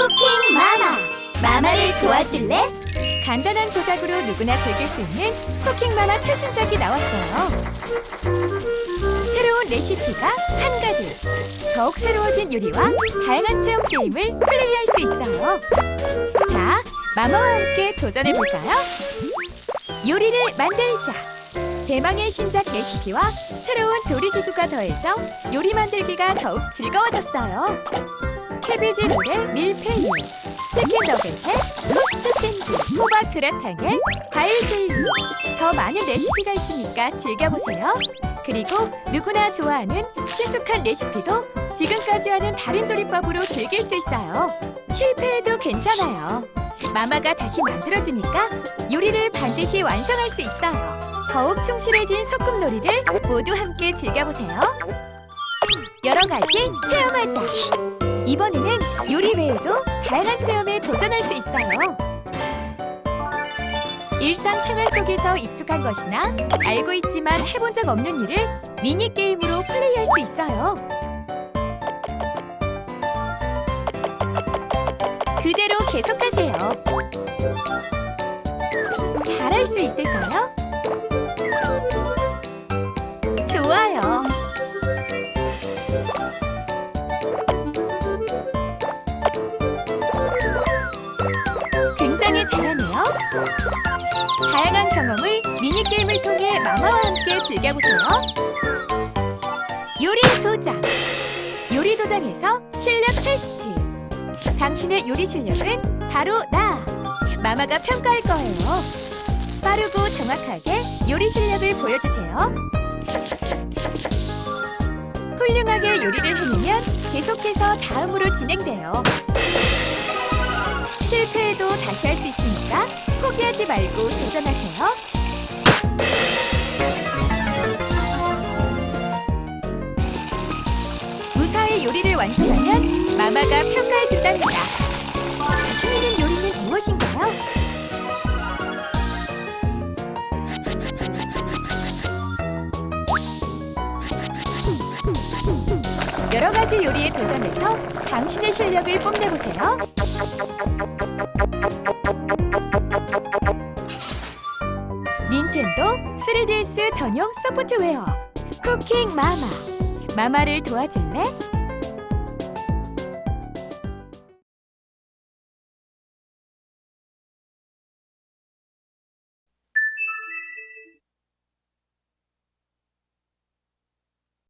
쿠킹 마마 마마를 도와줄래? 간단한 제작으로 누구나 즐길 수 있는 쿠킹 만화 최신작이 나왔어요. 새로운 레시피가 한가득. 더욱 새로워진 요리와 다양한 체험 게임을 플레이할 수 있어요. 자, 마마와 함께 도전해 볼까요? 요리를 만들자. 대망의 신작 레시피와 새로운 조리 기구가 더해져 요리 만들기가 더욱 즐거워졌어요. 캐비지 롤의 밀푀유, 치킨 너겟에 토스트 샌드, 호박 그라탕에 과일 젤리. 더 많은 레시피가 있으니까 즐겨보세요. 그리고 누구나 좋아하는 신속한 레시피도 지금까지와는 다른 조리법으로 즐길 수 있어요. 실패해도 괜찮아요. 마마가 다시 만들어주니까 요리를 반드시 완성할 수 있어요. 더욱 충실해진 소꿉놀이를 모두 함께 즐겨보세요. 여러 가지 체험하자. 이번에는 요리 외에도 다양한 체험에 도전할 수 있어요. 일상 생활 속에서 익숙한 것이나 알고 있지만 해본 적 없는 일을 미니 게임으로 플레이할 수 있어요. 그대로 계속하세요. 잘할 수 있을까요? 다양한 경험을 미니게임을 통해 마마와 함께 즐겨보세요. 요리 도장. 요리 도장에서 실력 테스트. 당신의 요리 실력은 바로 나. 마마가 평가할 거예요. 빠르고 정확하게 요리 실력을 보여주세요. 훌륭하게 요리를 해내면 계속해서 다음으로 진행돼요. 실패해도 다시 할 수 있으니까 포기하지 말고 도전하세요. 무사히 요리를 완수하면 마마가 평가해 준답니다. 자신 있는 요리는 무엇인가요? 여러 가지 요리에 도전해서 당신의 실력을 뽐내보세요. 전용 소프트웨어 쿠킹 마마 마마를 도와줄래?